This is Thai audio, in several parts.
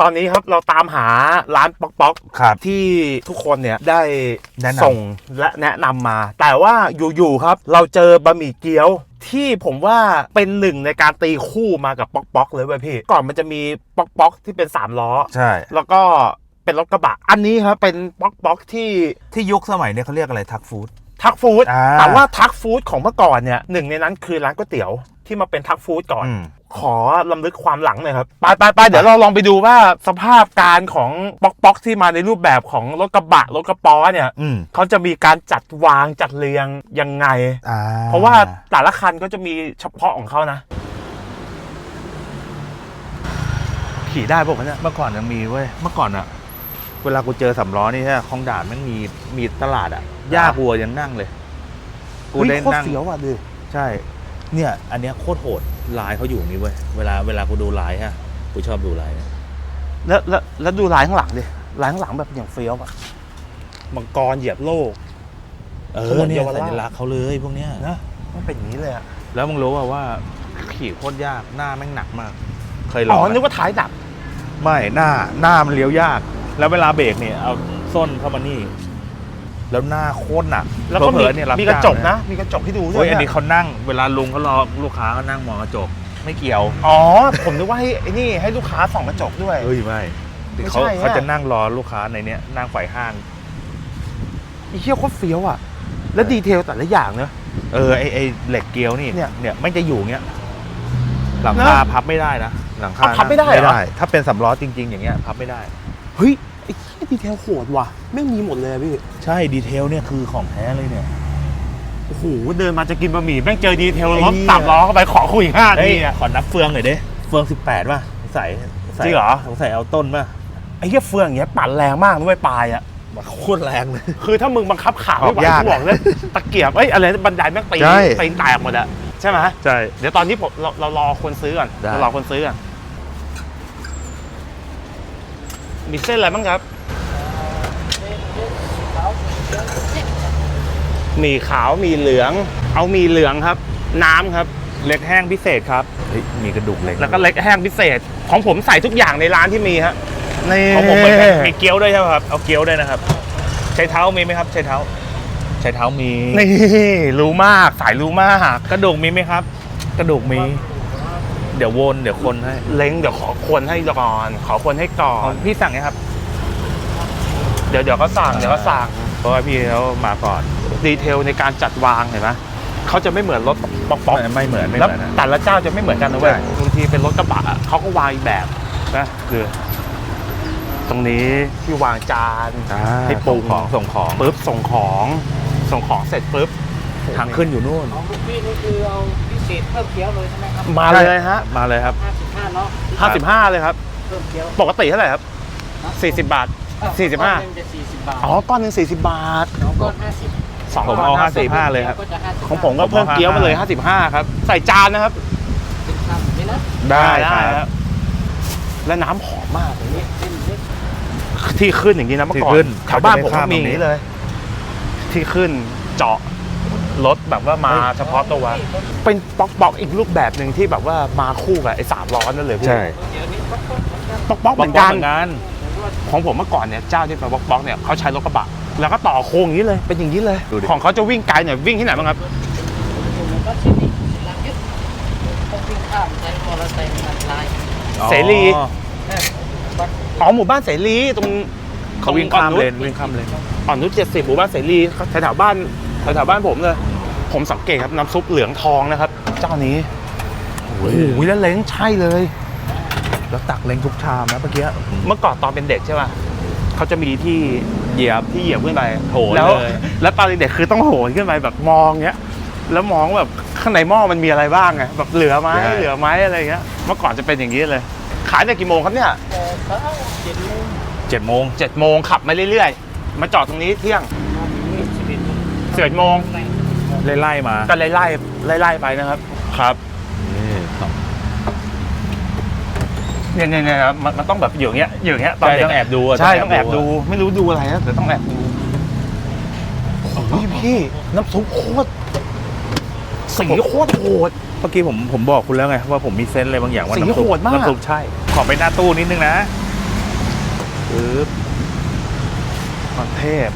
ตอนนี้ครับเราตามหาร้านป๊อกป๊อกครับที่ทุกคนเนี่ยได้แนะนำ ส่งและแนะนำมา แต่ว่าอยู่ๆครับ เราเจอบะหมี่เกี๊ยวที่ผมว่าเป็นหนึ่งในการตีคู่มากับป๊อกป๊อกเลยเว้ยพี่ ก่อนมันจะมีป๊อกป๊อกที่เป็นสามล้อ ใช่ แล้วก็เป็นรถกระบะ อันนี้ครับเป็นป๊อกป๊อกที่ที่ยุคสมัยเนี่ยเขาเรียกอะไรทักฟู้ด ทักฟู้ดอ่า แต่ว่าทักฟู้ดของเมื่อก่อนเนี่ยหนึ่งในนั้นคือร้านก๋วยเตี๋ยวที่มาเป็นทักฟู้ดก่อน อืม ขอลำลึกความหลังหน่อยครับไปไปไปเดี๋ยวเราลองไปดูว่าสภาพการของป๊อกป๊อกที่มาในรูปแบบของรถกระบะรถกระป๋อเนี่ยอืมเขาจะมีการจัดวางจัดเรียงยังไง อ่าเพราะว่าแต่ละคันก็จะมีเฉพาะของเขานะ ขี่ได้ปะวะเนี่ยเมื่อก่อนยังมีเว้ยเมื่อก่อนอะเวลากูเจอสำล้อนี่ใช่ไหมคลองด่านมันมีมีตลาดอะย่าวัวยังนั่งเลย กูเฮ้ยได้โคตรนั่งเสียวอะดิใช่ เนี่ย อันเนี้ยโคตรโหด ลายเขาอยู่นี่เว้ยเวลาเวลากูดูลายฮะกูชอบดูลายเนี่ยแล้วแล้วแล้วดูลายข้างหลังดิลายข้างหลังแบบอย่างเฟี้ยวอะ มังกรเหยียบโลก เอขอบวนเนี่เยายวราชสัญลักษณ์เขาเลยพวกเนี้ยนะมันเป็นอย่างนี้เลยอะแล้วมึงรู้ป่าว่าขี่โคตรยากหน้าแม่งหนักมาก เคยลอ๋องอไหมนึกว่าท้ายดับ ไม่หน้าหน้ามันเลี้ยวยาก แล้วเวลาเบรกเนี่ยเอาส้นเข้ามานี่ แล้วหน้าโคตรหนักแล้วก็เผมีลอๆเนี่ยรับมีกระจกจ้างนะ มีกระจกให้ดูด้โอ้วยยอันนี้เนี่ยเขานั่งเวลาลุงเขารอลูกค้าเขานั่งมองกระจกไม่เกี่ยวอ๋อ ผมนึกว่าให้ไอ้นี่ให้ลูกค้าส่องกระจกด้วย เฮ้ยไม่ไม่เขาใช่อะ เขาจะนั่งรอลูกค้าในเนี้ยนั่งฝ่ายห้าง ไอ้เหี้ยโคตรเฟี้ยวอะ แล้วดีเทลแต่ละอย่างเนอะ เออไอไอเหล็กเกลียวนี่เนี่ยเนี่ยไม่จะอยู่เงี้ยหลังคานะพับไม่ได้นะหลังคาเอาพับไม่ได้เหรอไม่ได้ถ้าเป็นสำล้อจริง ๆ อย่างเงี้ยพับไม่ได้ เฮ้ย ไอ้เหี้ยดีเทลโหดว่ะไม่มีหมดเลยอะพี่ใช่ดีเทลเนี่ยคือของแท้เลยเนี่ย โอ้โหเดินมาจะกินบะหมี่แม่งเจอดีเทลไอ้รถเหี้ย สามล้อเข้าไปขอคุยห้าเฮ้ทียอะขอนับเฟืองหน่อยดิเฟืองสิบแปดป่ะใส่ใส่จริงเหรอ สงสัยเอาต้นป่ะไอ้เหี้ยเฟืองอย่างเงี้ยปั่นแรงมากด้วยปลายอะ มาโคตรแรงเลย คือถ้ามึงบังคับขาไม่ไหวออกยากกูบอกเลยตะเกียบเอ้ยอะไรบันไดแม่งตีใช่ ตีนแตกหมดอะใช่ไหมใช่ เดี๋ยวตอนนี้ผมเราเรารอคนซื้อก่อนได้ เรารอคนซื้อก่อน มีเส้นอะไรบ้างครับมีขาวมีเหลือง เอามีเหลืองครับ น้ำครับ เล็กแห้งพิเศษครับเฮ้ยมีกระดูกเล็กแล้วก็เล็กแห้งพิเศษ ของผมใส่ทุกอย่างในร้านที่มีฮะนี่ของผมเหมือนกันมีเกี๊ยวด้วยใช่ไหมครับ เอาเกี๊ยวด้วยนะครับ ใช้เท้ามีไหมครับ ใช้เท้า ใช้เท้ามีนี่รู้มากสายรู้มากกระดูกมีไหมครับ กระดูกมี เดี๋ยววนเดี๋ยวคนให้เล้งเดี๋ยวขอคนให้ก่อน ขอคนให้ก่อขอน งพี่สั่งไงครับเดี๋ยวเดี๋ยวก็สั่งเดี๋ยวก็สั่งเพราะว่าพี่เขามาก่อนดีเทลในการจัดวางเห็นไหมเขาจะไม่เหมือนรถป๊อกป๊อกไม่ไม่เหมือนไม่เหแล้วมือนนะ แต่ละเจ้าจะไม่เหมือนกันนะเว้ยใช่ บางทีเป็นรถกระบะอะเขาก็วางอีกแบบนะคือ ตรงนี้ที่วางจานให้ปรุส่งงของส่งของปุ๊บส่งของส่งของเสร็จปุ๊บทางขึ้นอยู่นู่นของลูกพี่นี่คือเอาพิ เศษเพิ่มเกี๊ยวเลยใช่ไหมครับมาเลยฮะมาเลยครับ55เนาะ55เลยครับเพิ่มเกี๊ยวปกติเท่าไหร่ครับ40บาท45ก้อนหนึ่งจะ40บาทอ๋อก้อนหนึ่ง40บาทสองก้อน50สองผมก้อนเอาห้าห้าสิบห้าเลยครับก็จะ50ของผมก็เพิ่มเกี๊ยวมาเลย55ครับ ใส่จานนะครับเป็นคำนี่นะได้คได้รับและน้ำหอมมากเลยนี่เป็นเล็กที่ขึ้นอย่างนี้นะเมื่อก่อนที่ขึ้นแถวบ้านผมเขาจะไม่ข้ามก็มีอย่างตรงนี้นี้เลย ที่ขึ้นเจาะ รถแบบว่ามาเฉพาะตัว เป็นป๊อกป๊อกอีกรูปแบบหนึ่งที่แบบว่ามาคู่กับไอ้สามล้อนั่นเลยพี่ใช่เดี๋ยวนี้ก็ก็เหมือนกันป๊อกป๊อกเหมือนกันเหมือนกันของผมเมื่อก่อนเนี่ยเจ้าที่เป็นป๊อกป๊อกเนี่ยเขาใช้รถกระบะแล้วก็ต่อโค้งอย่างนี้เลยเป็นอย่างนี้เลยดูดิของเขาจะวิ่งไกลหน่อยวิ่งที่ไหนบ้างครับผมก็ที่นี่หลังยึดต้องวิ่งข้ามใช้มอเตอร์ไซค์มันลายอ๋อเสรีเออวัดอ๋อหมู่บ้านเสรีตรงเขาวิ่งข้ามเลนวิ่งข้ามเลนอ่อนนุชเจ็ดสิบหมู่บ้านเสรีแถวๆบ้าน แถวๆบ้านผมเลยผมสังเกตครับน้ำซุปเหลืองทองนะครับ เจ้านี้โอ้โหแล้วเล้งใช่เลย แล้วตักเล็งทุกชามนะเมื่อกี้เมื่อก่อนตอนเป็นเด็กใช่ป่ะเขาจะมีที่เหยียบที่เหยียบขึ้นไปโหนแล้วเลยแล้วตอนเด็กๆคือต้องโหนขึ้นไปแบบมองเงี้ยแล้วมองแบบข้างในหม้อมันมีอะไรบ้างไงแบบเหลือไหมเหลือไหมอะไรเงี้ยเมื่อก่อนจะเป็นอย่างนี้เลย ขายแต่กี่โมงครับเนี่ยแต่เช้าเจ็ดโมงเจ็ดโมงเจ็ดโมงขับมาเรื่อยๆ มาจอดตรงนี้เที่ยงมาถึงนี่สิบเอ็ดโมงสิบเอ็ดโมงไล่ๆมาก็ไล่ไล่ไล่ไล่ๆไปนะครับ ครับนี่สองเนี่ยเนี่ยเนี่ยครับมันมันต้องแบบอยู่อย่างเงี้ยอยู่อย่างเงี้ยตอนใช่เด็กต้องแอบดูะใช่ต้องแอบดู ไม่รู้ดูอะไรนะแต่ต้องแอบดูโอ้ยพี่น้ำซุปโคตรสีโคตรโหด เมื่อกี้ผมผมบอกคุณแล้วไง ว่าผมมีเซนส์อะไรบางอย่างว่าสีน้ำซุปโหดมาก น้ำซุปใช่ ขอไปหน้าตู้นิดนึงนะปึ๊บมันเทพ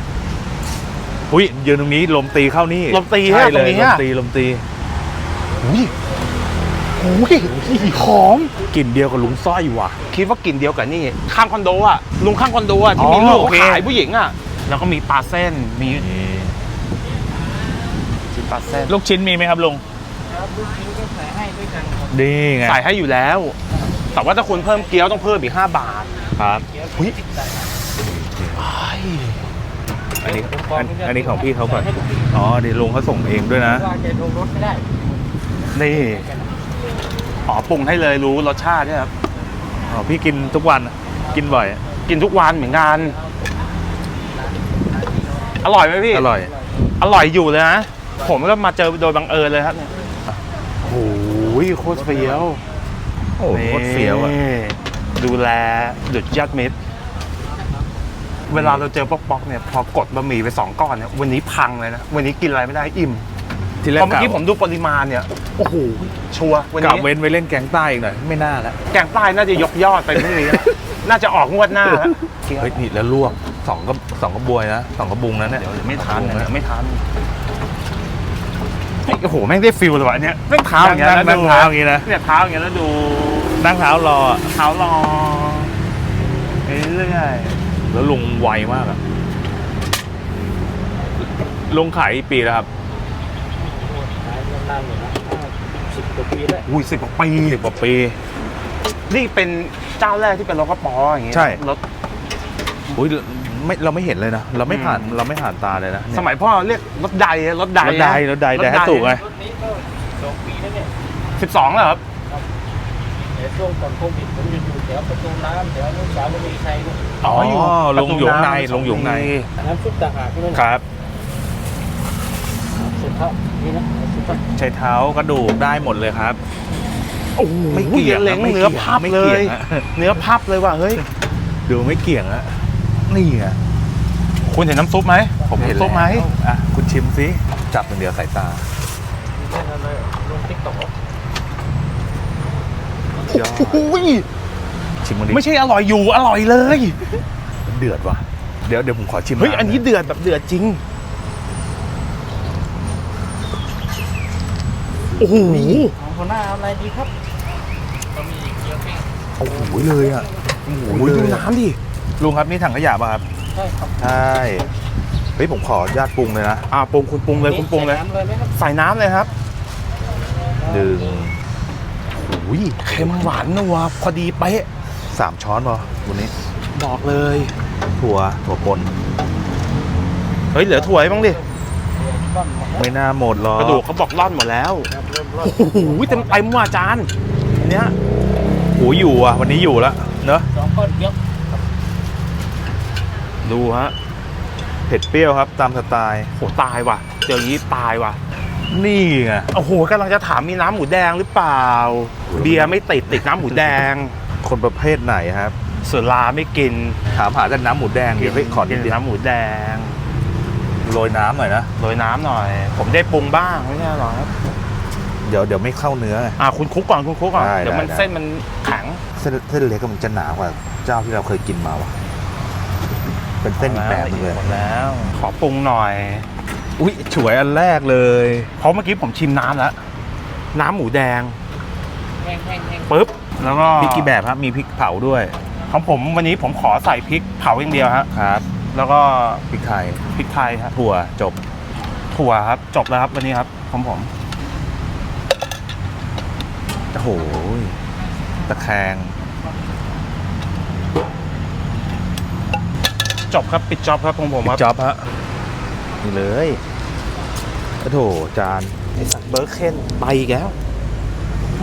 อุ้ยยืนตรงนี้ลมตีเข้านี่ลมตีใช่ฮะตเลรงยนี้ลมฮะตีลมตีอุ้ยอุ้ยหอม กลิ่นเดียวกับลุงสร้อยว่ะ คิดว่ากลิ่นเดียวกับนี่ ข้างคอนโดอะลุงข้างคอนโดอะที่อ๋อมีลูกโอเค ขายผู้หญิงอะแล้วก็มีปลาเส้นมีชิ้นปลาเส้นลูกชิ้นมีไหมครับลุงครับลูกชิ้นก็ใส่ให้ด้วยกันครับดีไงใส่ให้อยู่แล้ว แต่ว่าถ้าคุณเพิ่มเกี๊ยวต้องเพิ่มอีก 5 บาทครับเกี๊ยวอุ๊ยใส่ให้ อันนี้อันอันนี้ของพี่เขาก่อน อ๋อเดี๋ยวลุงเขาส่งเองด้วยนะ ว่าจะลงรถไม่ได้นี่ อ๋อปรุงให้เลยรู้รสชาติเนี่ยครับ อ๋อพี่กินทุกวัน กินบ่อย กินทุกวันเหมือนกัน อร่อยไหมพี่ อร่อย อร่อยอยู่เลยนะ ผมก็มาเจอโดยบังเอิญเลยครับเนี่ยโอ้ยโคตรเฟี้ยว โอ้โหโคตรเฟี้ยวอะนี่ดูแลดุดยอดมิตร เวลาเราเจอป๊อกๆเนี่ยพอกดบะหมี่ไปสองก้อนเนี่ยวันนี้พังเลยนะวันนี้กินอะไรไม่ได้อิ่มทีแรเพกราะเมื่อกี้ผมดูปริมาณเนี่ยโอ้โหชัวร์วันกลับนี้เว้นไว้เล่นแกงใต้อีกหน่อยไม่น่าแล้วแกงใต้น่าจะยกยอดไปพรุ่งนี้แล้วน่าจะออกงวดหน้าแล้วเฮ้ยนี่แล้วลวกสองก็สองกระบวยนะสองกระบุงนะเนี่ยเดี๋ยวไม่ทันนะเนี่ยไม่ทันเฮ้ยโอ้โหแม่งได้ฟิลเลยวะอันเนี่ยแม่งเท้าอย่างเงี้ยนั่งแล้วนั่งดูเท้าอย่างงี้นะเนี่ยเท้าอย่างเงี้ยแล้วดูนั่งเท้ารออะเท้ารอไปเรื่อย แล้วลุงไวมากอะลุงขายกี่ปีแล้วครับขายนานๆอยู่นะสิบกว่าปีแล้วอุ้ยสิบกว่าปีสิบกว่าปี นี่เป็นเจ้าแรกที่เป็นรถกระป๋ออย่างเงี้ยใช่ รถอุ้ยไม่เราไม่เห็นเลยนะ เราไม่ผ่านอืมเราไม่ผ่านตาเลยนะเนี่สมัยพ่อเรียกรถใดรถใดรถใดรถใดแต่ให้ถูกไงรถนี้ก็สองปีแล้วเนี่ยสิบสองเหรอครับเดี๋ยวช่วงก่อนโควิดผมจะอยู่ แถวประตูน้ำแถวนุ่นสาวมีชัยนู่นอ๋ออยู่ลงอยู่ข้างในลงอยู่ข้างในน้ำซุปตะหากนู่นครับสุดเท่านี่นะสุดเท่าใช้เท้ากระดูกได้หมดเลยครับโอ้โหไม่เกี่ยงเล้งไม่เกี่ยงเนื้อพับไม่เลเกี่ยยงอะเนื้อพับเลยว่ะเฮ้ยดูไม่เกี่ยงอะนี่ไงคุณเห็นน้ำซุปไหมผมเห็นำซุปไหมแล้วอะคุณชิมสิจับอย่างเดียวสายตาแค่นั้นเลยลงติ๊กต็อกยอดโอ้ย ชิมมันดิไม่ใช่อร่อยอยู่อร่อยเลย เดือดว่ะ เดี๋ยวเดี๋ยวผมขอชิมเฮ้ยำอันนี้เดือดแบบเดือดจริงโอ้โหของหัวหน้าเอาอะไรดีครับบะหมี่เกี๊ยวปิ้งโอ้โหเลยอะโอ้โหโอ้ยเลดูยอะน้ำดิลุงครับนี่ถังขยะป่ะครับใช่ครับใช่เฮ้ยผมขออนุญาตปรุงเลยนะอ่าปรุงคุณปรุงเลยคุณปรุงเลย ใส่น้ำเลยไหมครับใส่น้ำเลยครับดึงโอ้ยเค็มหวานนัวพอดีเป๊ะ สามช้อนป่ะวันนี้ บอกเลย ถั่วถั่วปนเฮ้ยเหลือถั่วให้บ้างดิต้นมาไม่น่าหมดหรอกกระดูกเขาบอกร่อนหมดแล้วครับเริ่มรอดโอ้โหเต็มเต็มว่ะอาจานอันเนี้ยโอ้ยอยู่อะ วันนี้อยู่แล้วเนอะสองก้อนเกี๊ยวดูฮะ เผ็ดเปรี้ยวครับ ตามสไตล์โหตายว่ะ เจออย่างนี้ตายว่ะ นี่ไง โอ้โหกำลังจะถามมีน้ำหมูแดงหรือเปล่า เบียร์ไม่ติดติดน้ำหมูแดง คนประเภทไหนครับ สุราไม่กินถามหาแต่น้ำหมูแดงเดี๋ยวเฮ้ยขอนิกิดนเดียวน้ำหมูแดงโรยน้ำหน่อยนะ โรยน้ำหน่อย ผมได้ปรุงบ้างไม่ใช่หรอครับเดี๋ยวเดี๋ยวไม่เข้าเนื้อไง อ่าคุณคุกก่อนคุณคุกก่อนได้เดี๋ยวมันได้ เส้นมันแข็ง เส้นเส้นเล็กก็มันจะหนากว่าเจ้าที่เราเคยกินมาว่ะ เป็นเส้นอีกแบบหนึงเลย หมดแล้ว ขอปรุงหน่อย อุ้ยฉวยอันแรกเลย เพราะเมื่อกี้ผมชิมน้ำแล้ว น้ำหมูแดงแห้งแห้งแห้งปุ๊บ แล้วก็พริกกี่แบบครับมีพริกเผาด้วยของผมวันนี้ผมขอใส่พริกเผาอย่างเดียวฮะครับ แล้วก็พริกไทยพริกไทยครับถั่วจบ ถั่วครับ จบแล้วครับวันนี้ครับของผมโอ้โหตะแคงจบครับปิดจ็อบครับของผมครับจ็อบฮะนี่เลยโอ้โถจานไอสัตว์เบอร์เคนไปอีกแล้ว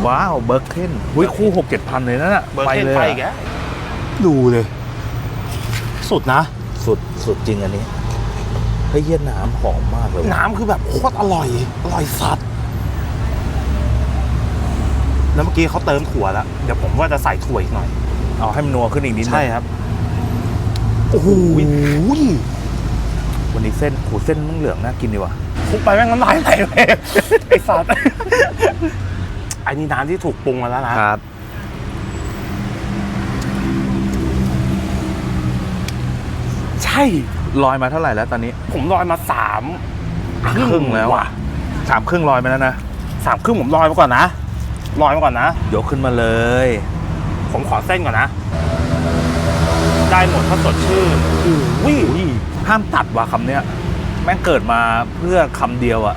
ว้าวเบิร์กเคนอุ้ยคู่หกเจ็ดพันเลยนะน่ะเบอร์เคนเลยไปอะอีกแล้วดูเลย สุดนะ สุดสุดจริงอันนี้เฮ้ยเยี่ยน้ำหอมมากเลยว่ะน้ำคือแบบโคตรอร่อย อร่อยสัตว์ แล้วเมื่อกี้เขาเติมถั่วแล้ว เดี๋ยวผมว่าจะใส่ถั่วอีกหน่อย เอาให้มันนัวขึ้นอีกนิดนึงใช่ครับ โอ้โหวันนี้เส้นโหเส้นมันเหลืองน่ากินดีว่ะ คุกไปแม่งน้ำลายไหลเลยไอสัตว์ อันนี้น้ำที่ถูกปรุงมาแล้วนะครับลอยมาเท่าไหร่แล้วตอนนี้ ผมลอยมาสามครึ่งแล้วว่ะสามครึ่งลอยมาแล้วนะ สามครึ่งผมลอยมาก่อนนะลอยมาก่อนนะ ยกขึ้นมาเลย ผมขอเส้นก่อนนะ ได้หมดถ้าสดชื่นอุ้ยอุ้ยห้ามตัดว่ะคำเนี้ย แม่งเกิดมาเพื่อคำเดียวอะ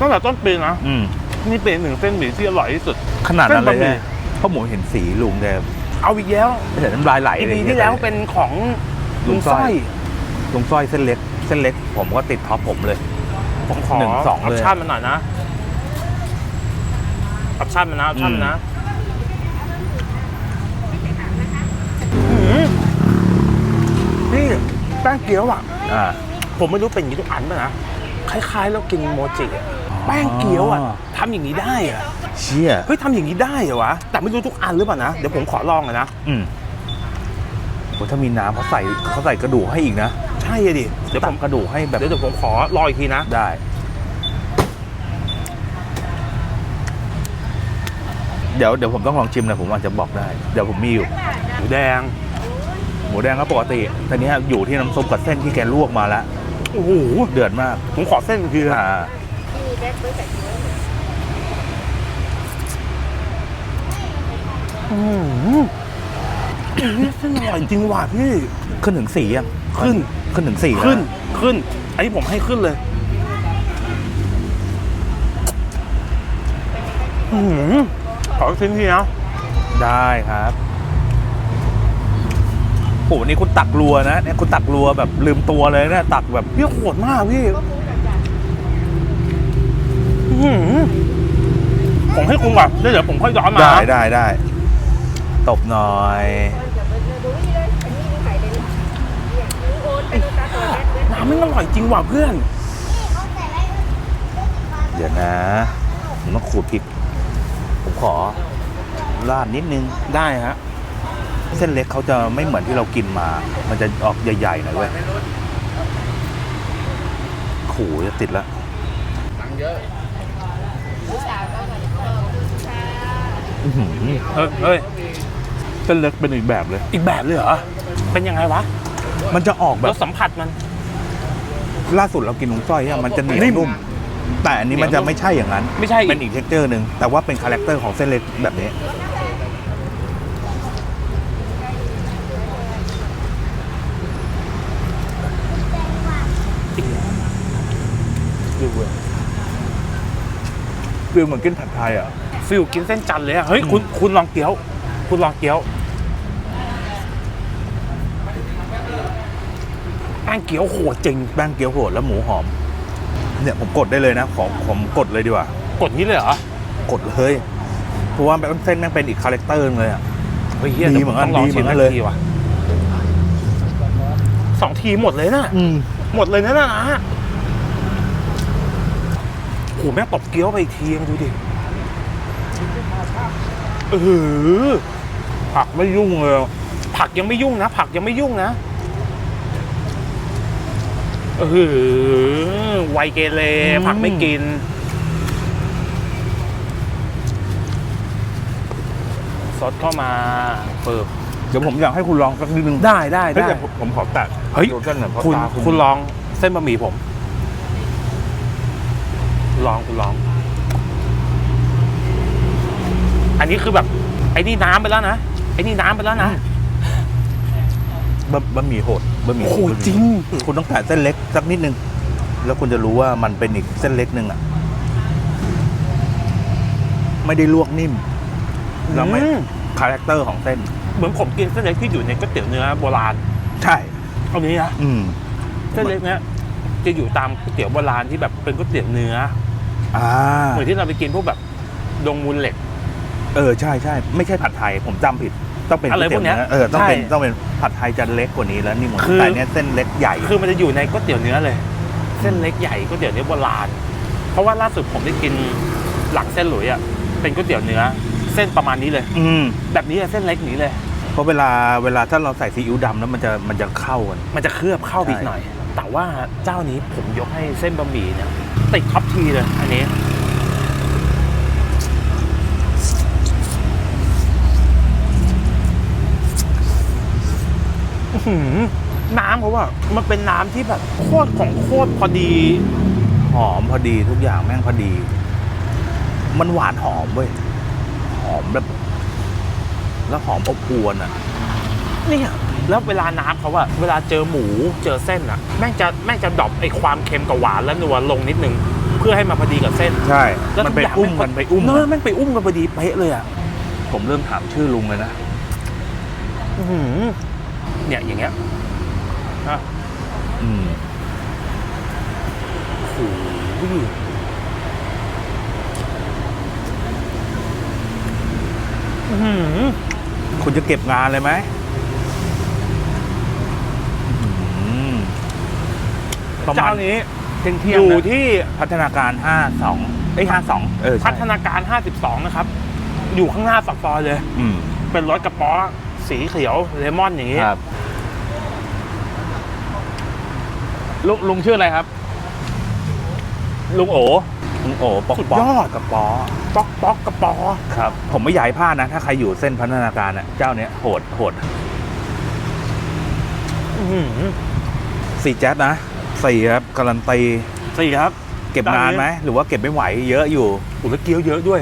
ตั้งแต่ต้นปีนะอืมนี่เป็นหนึ่งเส้นหมี่ที่อร่อยที่สุด ขนาดนั้นเลยเส้นบะหมี่นะเพราะหมูเห็นสีลุงแกเอาอีกแล้วเห็นน้ำลายไหลอีเลยพีที่แล้วเป็นของลุลุงงสร้สร้ออยยลุงสร้อยเส้นเล็ก เส้นเล็ก ผมก็ติดท็อปผมเลย ผมขอหนึ่งสองออเลปยชั่นมันหน่อยนะออปชั่นมันนะออปชั่นมันนะหืมนี่แป้งเกี๊ยวอะอ่าผมไม่รู้เป็นอย่างนี้ทุกอันป่ะนะ คล้ายๆ เรากินโมจิอะ แป้งเกี๊ยวอะอ๋อทำอย่างนี้ได้อะเชี่ยเฮ้ยทำอย่างนี้ได้เหรอวะแต่ไม่รู้ทุกอันหรือเปล่านะเดี๋ยวผมขอลองเลยนะอืมโอ้ถ้ามีน้ำเขาใส่เขาใส่กระดูกให้อีกนะใช่อะดิเดี๋ยวผตัมกกระดูกให้แบบเดี๋ยวเดี๋ยวผมขอรออีกทีนะได้เดี๋ยวเดี๋ยวผมต้องลองชิมนะผมอาจจะบอกได้ เดี๋ยวผมมีอยู่หมูแดง หมูแดงก็ปกติแต่เนี้ยอยู่ที่น้ำซุปกับเส้นที่แกลวกมาแล้วโอ้โหเดือดมากผมขอเส้นอีกทีนะอ่า อืมเส้นอร่อยจริงว่ะพี่ ขึ้นถึงสี่ยังขึ้น ขึ้นถึงสี่ขึ้น ขึ้น อันนี้ผมให้ขึ้นเลยอืมขออีกทีทีนะได้ครับโหนี่คุณตักรัวนะเนี่ยคุณตักรัวแบบลืมตัวเลยเนี่ยตักแบบ พี่โหดมากพี่ ผมให้คุณแบบแล้วเดี๋ยวผมค่อยย้อนมาได้ได้ได้ตบหน่อยน้ำมันอร่อยจริงว่ะเพื่อน เดี๋ยวนะ ผมต้องขูดพริก ผมขอราดนิดนึงได้ฮะ เส้นเล็กเขาจะไม่เหมือนที่เรากินมา มันจะออกใหญ่ๆหน่อยเว้ยขู่จะติดแล้วอื้ อหือเฮ้ยเฮ้ยเส้นเล็กเป็นอีกแบบเลย อีกแบบเลยเหรอ เป็นยังไงวะมันจะออกแบรบสสัมผัสมัน ล่าสุดเรากินนุ่งสร้อยอะมันจะเหนียวนิ่มนุ่ม แต่อันนี้มันเหนีจะยวนุ่มไม่ใช่อย่างนั้น ไม่ใช่อีก เป็นอีกเท็กเจอร์หนึ่งแต่ว่าเป็นคาแรคเตอร์ของเส้นเล็กแบบนี้ดูเว้ย ฟิลเหมือนกินผัดไทยอะฟิลกินเส้นจันทร์เลยอะเฮ้ยคุณคุณลองเกี๊ยว คุณลองเกี๊ยวแป้งเกี๊ยวโหดจริง แป้งเกี๊ยวโหดแล้วหมูหอม เนี่ยผมกดได้เลยนะ ของผมกดเลยดีกว่า กดนี้เลยเหรอกดเลยเพราะว่าเส้นแม่งเป็นอีกคาแรคเตอร์นึงเลยอะเฮ้ยเฮียดีดี๋ยวเหมือนกันต้งลองดีเหมือนกันชิเลยทีว่ะสองทีหมดเลยนะอืมหมดเลยนะนะนะ โหแม่งตบเกี๊ยวไปอีกทีมึงดูดิเออผักไม่ยุ่งเลยผักยังไม่ยุ่งนะ ผักยังไม่ยุ่งนะเออไวเกเรผักไม่กินสดเข้ามาเปิบเดี๋ยวผมอยากให้คุณลองสักนิดนึงได้ได้เฮ้ยได้แต่ผมผมขอแตะเฮ้ยดูเส้นหน่อยเพราะคุณตาคุณลองเส้นบะหมี่ผม ลองคุณลอง อันนี้คือแบบ ไอ้นี่น้ำไปแล้วนะ ไอ้นี่น้ำไปแล้วนะ บะบะหมี่โหดบะหมี่โอ้โหดจริง คุณต้องแตะเส้นเล็กสักนิดนึง แล้วคุณจะรู้ว่ามันเป็นอีกเส้นเล็กหนึ่งอะ ไม่ได้ลวกนิ่มแล้วไม่อืมคาแรคเตอร์ของเส้น เหมือนผมกินเส้นเล็กที่อยู่ในก๋วยเตี๋ยวเนื้อโบราณใช่ เอานี้นะ อืม เส้นเล็กเนี้ยจะอยู่ตามก๋วยเตี๋ยวโบราณที่แบบเป็นก๋วยเตี๋ยวเนื้อ อ่าเหมือนที่เราไปกินพวกแบบดงมูลเหล็ก เออใช่ใช่ไม่ใช่ผัดไทยผมจำผิดต้องเป็นอะไรก๋วยเตี๋ยวพวกเนี้เนื้อยเออต้องเป็นใช่ต้องเป็นผัดไทยจะเล็กกว่านี้แล้วนี่หมดคือ แต่เนี้ยเส้นเล็กใหญ่คือมันจะอยู่ในก๋วยเตี๋ยวเนื้อเลย เส้นเล็กใหญ่ก๋วยเตี๋ยวเนื้อโบราณเพราะว่าล่าสุดผมได้กินหลังเส้นหลุยอะเป็นก๋วยเตี๋ยวเนื้อ เส้นประมาณนี้เลย อืมแบบนี้อะเส้นเล็กนี้เลย เพราะเวลาเวลาถ้าเราใส่ซีอิ๊วดำแล้วมันจะมันจะเข้ากันมันจะเคลือบเข้าไปอีกใช่หน่อย แต่ว่าเจ้านี้ผมยกให้เส้นบะหมี่เนี่ยติดท็อปทีเลยอันนี้ น้ำเขาว่า มันเป็นน้ำที่แบบโคตรของโคตรพอดี หอมพอดีทุกอย่างแม่งพอดี มันหวานหอมเว้ย หอมแบบ แล้วหอมอบอวนอะ เนี่ยแล้วเวลาน้ำเขาอะเวลาเจอหมูเจอเส้นอะแม่งจะแม่งจะดรอปไอ้ความเค็มกับหวานและนัวลงนิดนึง เพื่อให้มาพอดีกับเส้นใช่ แล้วมันไปทุย่างอุ้มแงมันไปอุ้มเนอะอะแม่งไปอุ้มกันพอดีเป๊ะเลยอะผมเริ่มถามชื่อลุงเลยนะ อื้อหือเนี่ยอย่างเงี้ยนะอืม โอ้โหอื้อหือคุณจะเก็บงานเลยไหมอืม ประมาเจ้าณนี้เที่ยงเที่ยองยู่นะที่พัฒนาการ 52เอ้ย52 เออใช่พัฒนาการ 52 นะครับ อยู่ข้างหน้าฝักซอยเลย อืมเป็นรถกระป๋อสีเขียวเลมอนอย่างงี้ครับ ลุงลุงชื่ออะไรครับ ลุงโอ ลุงโอปอกสุดปอกยอดกระป๋อป๊อกป๊อกกระป๋อครับ ผมไม่อยากให้พลาดนะ ถ้าใครอยู่เส้นพัฒนาการอะเจ้าเนี้ยโหดโหดอื้อหือ สี่แจ๊ดนะ สี่ครับการันตีสี่ครับเก็บงานไหมหรือว่าเก็บไม่ไหวเยอะอยู่โอ้แล้วเกี๊ยวเยอะด้วย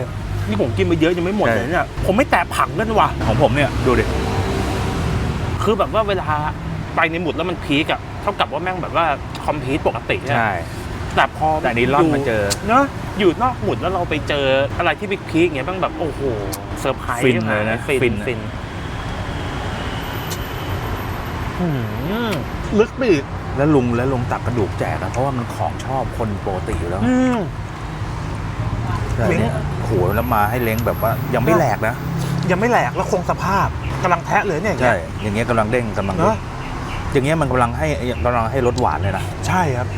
นี่ผมกินไปเยอะยังไม่หมดใช่เลยเนี่ยผมไม่แตะผักกันว่ะของผมเนี่ยดูดิคือแบบว่าเวลาไปในหมุดแล้วมันพีกอะเท่ากับว่าแม่งแบบว่าคอมพีทปกติอะใช่แต่พอแต่อันนี้ร่อนมาเจอเนอะอยู่นอกหมุดแล้วเราไปเจออะไรที่พีคพีกๆอย่างเงี้ยแม่งแบบโอ้โหเซอร์ไพรส์ฟินเลยนะฟินฟินฟินหืมลึกไปอีก แล้วลุงแล้วลุงตักกระดูกแจกอะเพราะว่ามันของชอบคนปกติอยู่แล้วอืม แต่เนี่ยโอ้โหแล้วมาให้เล้งแบบว่ายังไม่แหลกนะยังไม่แหลกแล้วคงสภาพกำลังแทะเลยเนี่ยใช่อย่างเงี้ยกำลังเด้งกำลังเนเด้อะงอย่างเงี้ยมันกำลังให้กำลังให้รสหวานเลยนะใช่ครับ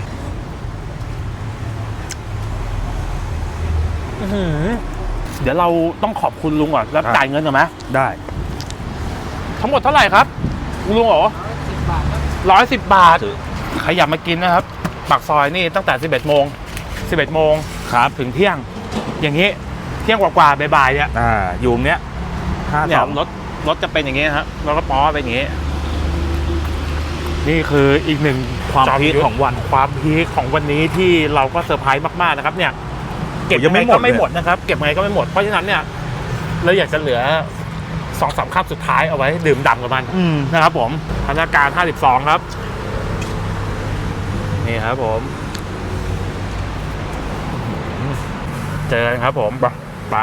อื้อหือเดี๋ยวเราต้องขอบคุณลุงก่อนแล้วครับจ่ายเงินก่อนไหมได้ ทั้งหมดเท่าไหร่ครับลุงเหรอร้อยสิบบาท ใครอยากมากินนะครับปากซอยนี่ตั้งแต่ 11 โมง 11 โมงครับถึงเที่ยง อย่างนี้เที่ยงกว่าๆบ่ายๆเนี่ยอ่าอยู่เนี้ยห้าเนี่สยองรถรถจะเป็นอย่างนี้ครับรถกระป๋อเป็นอย่างนี้ นี่คืออีกหนึ่งความจอพีคยุทธของวัน ความพีคของวันนี้ที่เราก็เซอร์ไพรส์มากๆนะครับ เนี่ยเก็บยัยังงไม่ไงหมดก็ไม่เลย หมดนะครับ เก็บยังไงก็ไม่หมดเพราะฉะนั้นเนี่ยเราอยากจะเหลือสองสามคาบสุดท้ายเอาไว้ดื่มด่ำกับมัน อืมนะครับผมพัฒนาการ 52 ครับ นี่ครับผม เจอกันครับผมไป